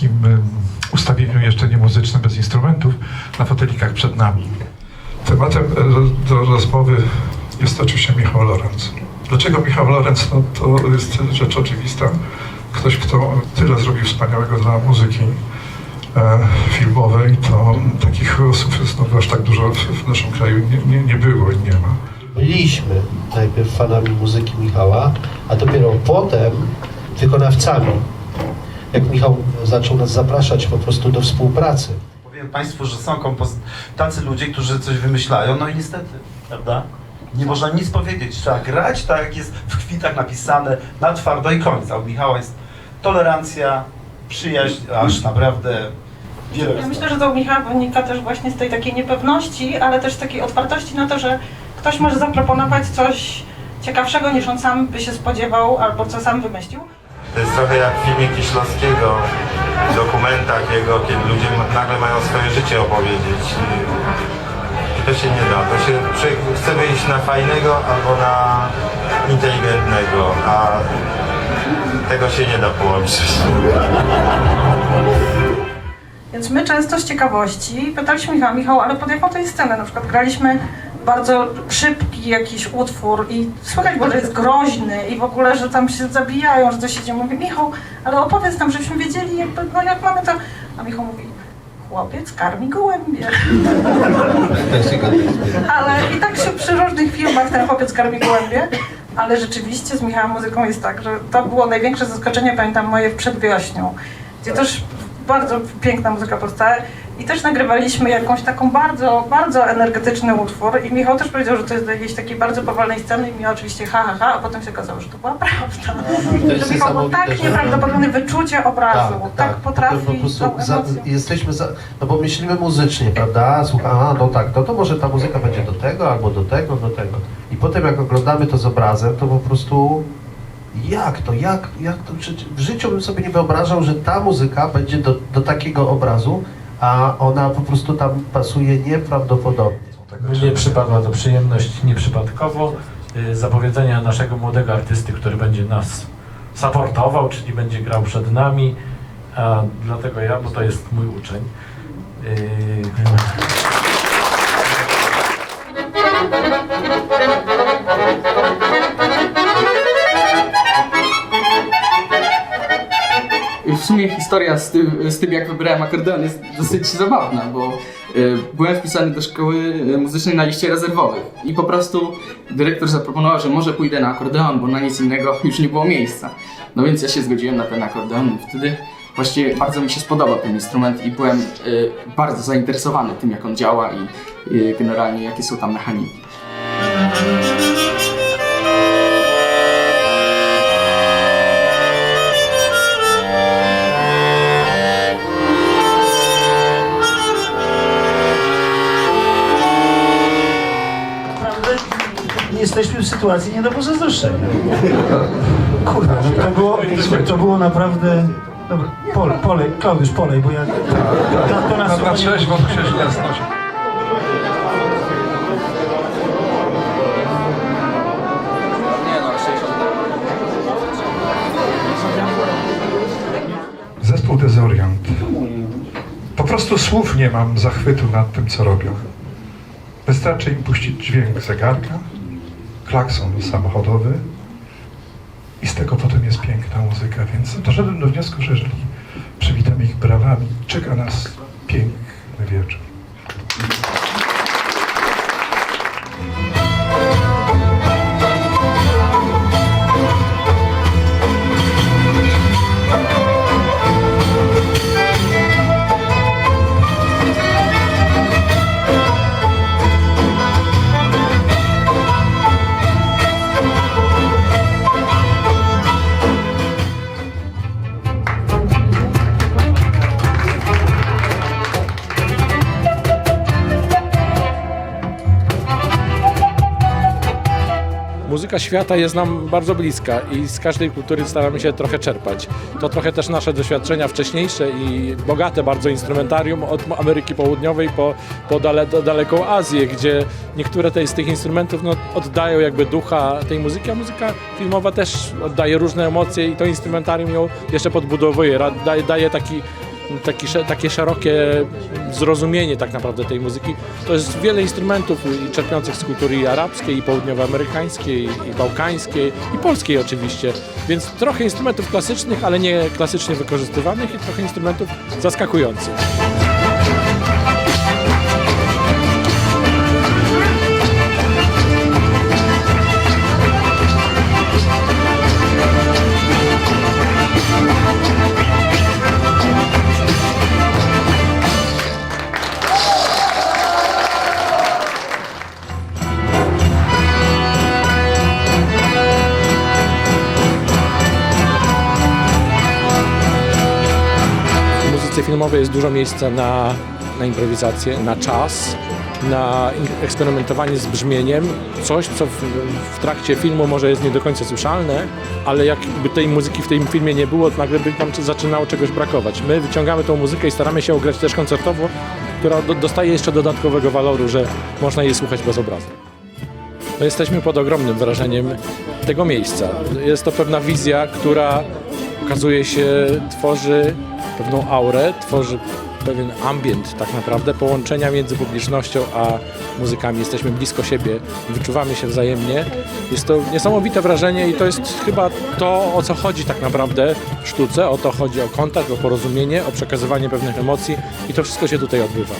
takim ustawieniu jeszcze nie muzycznym, bez instrumentów, na fotelikach przed nami. Tematem e, do rozmowy jest oczywiście Michał Lorenz. Dlaczego Michał Lorenz? No, to jest rzecz oczywista. Ktoś, kto tyle zrobił wspaniałego dla muzyki e, filmowej, to takich osób jest no, aż tak dużo w, w naszym kraju nie, nie, nie było i nie ma. byliśmy najpierw fanami muzyki Michała, a dopiero potem wykonawcami. Jak Michał zaczął nas zapraszać po prostu do współpracy. Powiem Państwu, że są tacy ludzie, którzy coś wymyślają, no i niestety, prawda? Nie można nic powiedzieć, trzeba grać tak, jak jest w kwitach napisane, na twardo i koniec. A u Michała jest tolerancja, przyjaźń, aż naprawdę wiele Ja myślę, że to u Michała wynika też właśnie z tej takiej niepewności, ale też z takiej otwartości na to, że ktoś może zaproponować coś ciekawszego niż on sam by się spodziewał albo co sam wymyślił. To jest trochę jak w filmie Kieślowskiego, w dokumentach jego, kiedy ludzie nagle mają swoje życie opowiedzieć. I to się nie da. To się chce wyjść na fajnego albo na inteligentnego, a tego się nie da połączyć. Więc my często z ciekawości pytaliśmy Michała, Michał, ale pod jaką to jest scenę? Na przykład graliśmy bardzo szybki jakiś utwór i słychać było, że jest groźny i w ogóle, że tam się zabijają, że coś się dzieje. Mówię, Michał, ale opowiedz nam, żebyśmy wiedzieli, jakby, no jak mamy to... A Michał mówi, chłopiec karmi gołębie. Ale i tak się przy różnych filmach ten chłopiec karmi gołębie. Ale rzeczywiście z Michałem muzyką jest tak, że to było największe zaskoczenie, pamiętam moje w przedwiośniu, gdzie też bardzo piękna muzyka powstała i też nagrywaliśmy jakąś taką bardzo, bardzo energetyczny utwór i Michał też powiedział, że to jest do jakiejś takiej bardzo powolnej sceny i mi oczywiście ha, ha, ha, a potem się okazało, że to była prawda. jest że Michał był tak nieprawdopodobne wyczucie obrazu, tak, Po potrafi prostu tą za, jesteśmy za, no bo myślimy muzycznie, prawda? Słuchaj, a no tak, no to może ta muzyka będzie do tego, albo do tego, do tego. I potem jak oglądamy to z obrazem, to po prostu jak to, jak, jak to, w życiu bym sobie nie wyobrażał, że ta muzyka będzie do, do takiego obrazu, a ona po prostu tam pasuje nieprawdopodobnie. Mnie przypadła to przyjemność nieprzypadkowo y, zapowiedzenia naszego młodego artysty, który będzie nas supportował, czyli będzie grał przed nami, a dlatego ja, bo to jest mój uczeń. Y, W sumie historia z tym, z tym jak wybrałem akordeon jest dosyć zabawna, bo y, byłem wpisany do szkoły muzycznej na liście rezerwowych i po prostu dyrektor zaproponował, że może pójdę na akordeon, bo na nic innego już nie było miejsca. No więc ja się zgodziłem na ten akordeon i wtedy właściwie bardzo mi się spodobał ten instrument i byłem y, bardzo zainteresowany tym jak on działa i y, generalnie jakie są tam mechaniki. Sytuacji nie do pozazdroszczenia. Kurde, no to było, to było naprawdę... Dobra, pole, pole, Klaudiusz, polej, bo ja... ja to Na, na trzeźwo musisz jasność. Zespół Dezoriant. Po prostu słów nie mam zachwytu nad tym, co robią. Wystarczy im puścić dźwięk zegarka, klakson samochodowy i z tego potem jest piękna muzyka, więc doszedłem do wniosku, że jeżeli przywitamy ich brawami, czeka nas piękny wieczór. Muzyka świata jest nam bardzo bliska i z każdej kultury staramy się trochę czerpać. To trochę też nasze doświadczenia wcześniejsze i bogate bardzo instrumentarium od Ameryki Południowej po, po dale, daleką Azję, gdzie niektóre te, z tych instrumentów no, oddają jakby ducha tej muzyki, a muzyka filmowa też oddaje różne emocje i to instrumentarium ją jeszcze podbudowuje, daje, daje taki taki, takie szerokie zrozumienie tak naprawdę tej muzyki. To jest wiele instrumentów i czerpiących z kultury i arabskiej, i południowoamerykańskiej, i bałkańskiej, i polskiej oczywiście. Więc trochę instrumentów klasycznych, ale nie klasycznie wykorzystywanych i trochę instrumentów zaskakujących. Filmowej jest dużo miejsca na, na improwizację, na czas, na eksperymentowanie z brzmieniem. Coś, co w, w trakcie filmu może jest nie do końca słyszalne, ale jakby tej muzyki w tym filmie nie było, to nagle by tam zaczynało czegoś brakować. My wyciągamy tą muzykę i staramy się grać też koncertowo, która do, dostaje jeszcze dodatkowego waloru, że można jej słuchać bez obrazu. No jesteśmy pod ogromnym wrażeniem tego miejsca. Jest to pewna wizja, która okazuje się tworzy pewną aurę, tworzy pewien ambient tak naprawdę połączenia między publicznością a muzykami. Jesteśmy blisko siebie, wyczuwamy się wzajemnie. Jest to niesamowite wrażenie i to jest chyba to, o co chodzi tak naprawdę w sztuce. O to chodzi o kontakt, o porozumienie, o przekazywanie pewnych emocji i to wszystko się tutaj odbywa.